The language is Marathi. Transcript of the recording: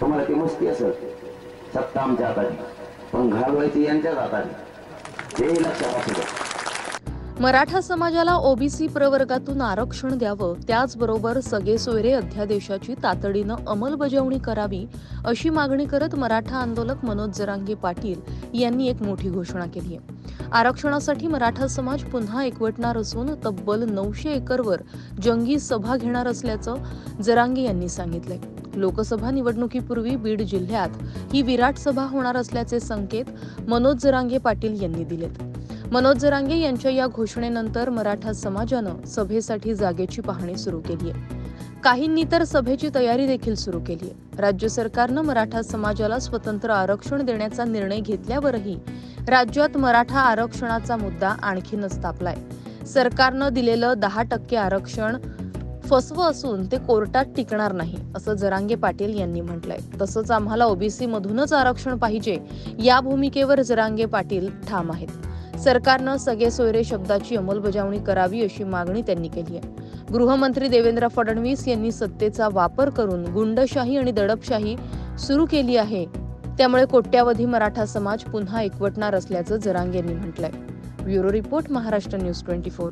तुम्हाला ती मस्ती असेल. सत्ता आमच्या हातात पण घालवायची यांच्याच हातात हे लक्षात असू द्या. मराठा समाजाला ओबीसी प्रवर्गातून आरक्षण द्यावं त्याचबरोबर सगळे सोयरे अध्यादेशाची तातडीनं अंमलबजावणी करावी अशी मागणी करत मराठा आंदोलक मनोज जरांगे पाटील यांनी एक मोठी घोषणा केली आहे. आरक्षणासाठी मराठा समाज पुन्हा एकवटणार असून तब्बल नऊशे एकरवर जंगी सभा घेणार असल्याचं जरांगे यांनी सांगितलंय. लोकसभा निवडणुकीपूर्वी बीड जिल्ह्यात ही विराट सभा होणार असल्याचे संकेत मनोज जरांगे पाटील यांनी दिलेत. मनोज जरांगे यांच्या या घोषणेनंतर मराठा समाजानं सभेसाठी जागेची पाहणी सुरू केली आहे काहींनी तर सभेची तयारी देखील सुरू केली आहे राज्य सरकारनं मराठा समाजाला स्वतंत्र आरक्षण देण्याचा निर्णय घेतल्यावरही राज्यात मराठा आरक्षणाचा मुद्दा आणखीनच तापलाय. सरकारनं दिलेलं दहा टक्के आरक्षण फसवं असून ते कोर्टात टिकणार नाही असं जरांगे पाटील यांनी म्हटलंय. तसंच आम्हाला ओबीसी मधूनच आरक्षण पाहिजे या भूमिकेवर जरांगे पाटील ठाम आहेत. सरकारनं सगळे सोयरे शब्दाची अंमलबजावणी करावी अशी मागणी त्यांनी केली आहे. गृहमंत्री देवेंद्र फडणवीस यांनी सत्तेचा वापर करून गुंडशाही आणि दडपशाही सुरू केली आहे. त्यामुळे कोट्यावधी मराठा समाज पुन्हा एकवटणार असल्याचं जरांगे यांनी म्हटलंय. Bureau report Maharashtra news twenty four.